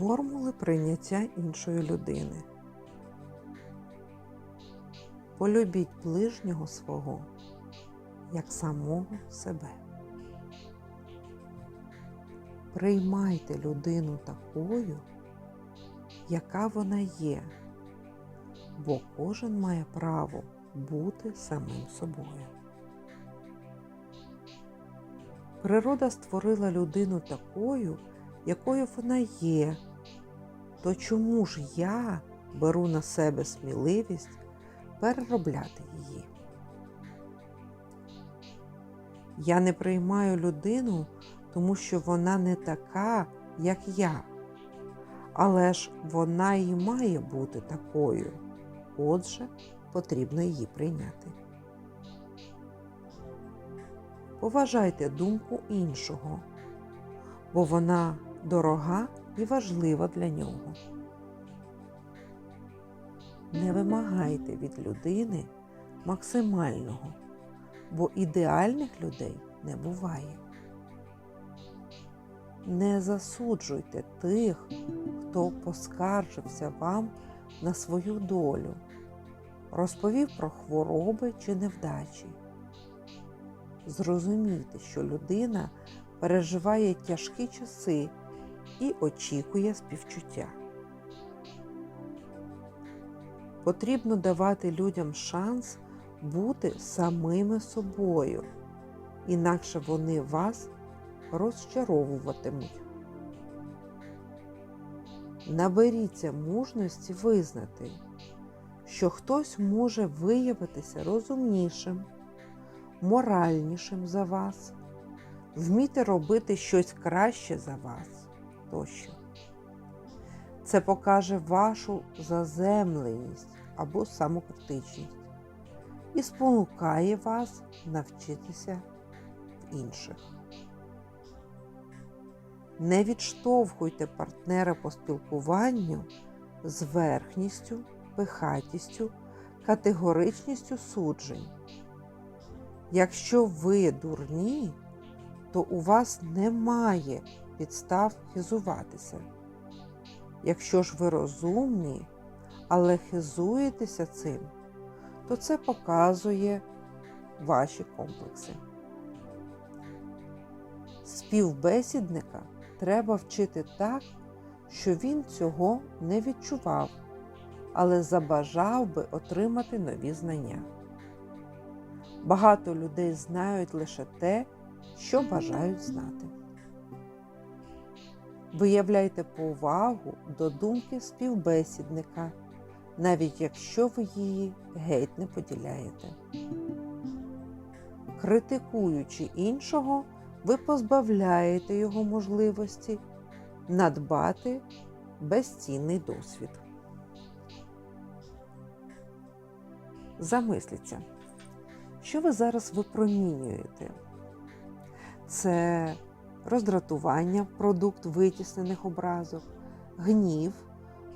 Формули прийняття іншої людини. Полюбіть ближнього свого як самого себе. Приймайте людину такою, яка вона є, бо кожен має право бути самим собою. Природа створила людину такою, якою вона є, то чому ж я беру на себе сміливість переробляти її? Я не приймаю людину, тому що вона не така, як я. Але ж вона і має бути такою. Отже, потрібно її прийняти. Поважайте думку іншого, бо вона дорога і важлива для нього. Не вимагайте від людини максимального, бо ідеальних людей не буває. Не засуджуйте тих, хто поскаржився вам на свою долю, розповів про хвороби чи невдачі. Зрозумійте, що людина переживає тяжкі часи і очікує співчуття. Потрібно давати людям шанс бути самими собою, інакше вони вас розчаровуватимуть. Наберіться мужності визнати, що хтось може виявитися розумнішим, моральнішим за вас, вміти робити щось краще за вас тощо. Це покаже вашу заземленість або самокритичність і спонукає вас навчитися в інших. Не відштовхуйте партнера по спілкуванню з верхністю, пихатістю, категоричністю суджень. Якщо ви дурні, то у вас немає підстав хизуватися. Якщо ж ви розумні, але хизуєтеся цим, то це показує ваші комплекси. Співбесідника треба вчити так, що він цього не відчував, але забажав би отримати нові знання. Багато людей знають лише те, що бажають знати. Виявляйте повагу до думки співбесідника, навіть якщо ви її геть не поділяєте. Критикуючи іншого, ви позбавляєте його можливості надбати безцінний досвід. Замисліться, що ви зараз випромінюєте? Це роздратування, продукт витіснених образок, гнів,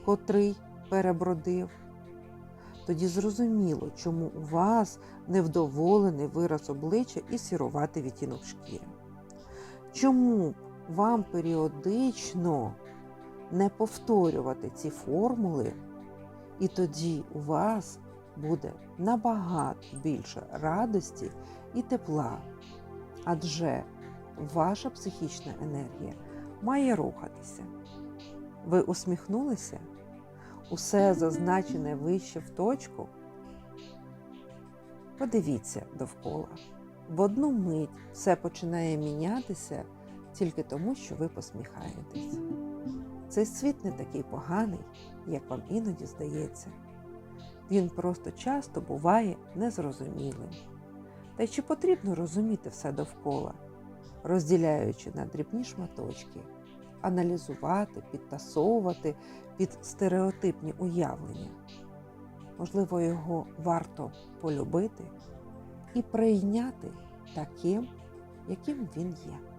котрий перебродив. Тоді зрозуміло, чому у вас невдоволений вираз обличчя і сіруватий відтінок шкіри. Чому вам періодично не повторювати ці формули, і тоді у вас буде набагато більше радості і тепла, адже ваша психічна енергія має рухатися. Ви усміхнулися? Усе зазначене вище в точку. Подивіться довкола. В одну мить все починає мінятися тільки тому, що ви посміхаєтесь. Цей світ не такий поганий, як вам іноді здається. Він просто часто буває незрозумілим. Та й чи потрібно розуміти все довкола, розділяючи на дрібні шматочки, аналізувати, підтасовувати під стереотипні уявлення? Можливо, його варто полюбити і прийняти таким, яким він є.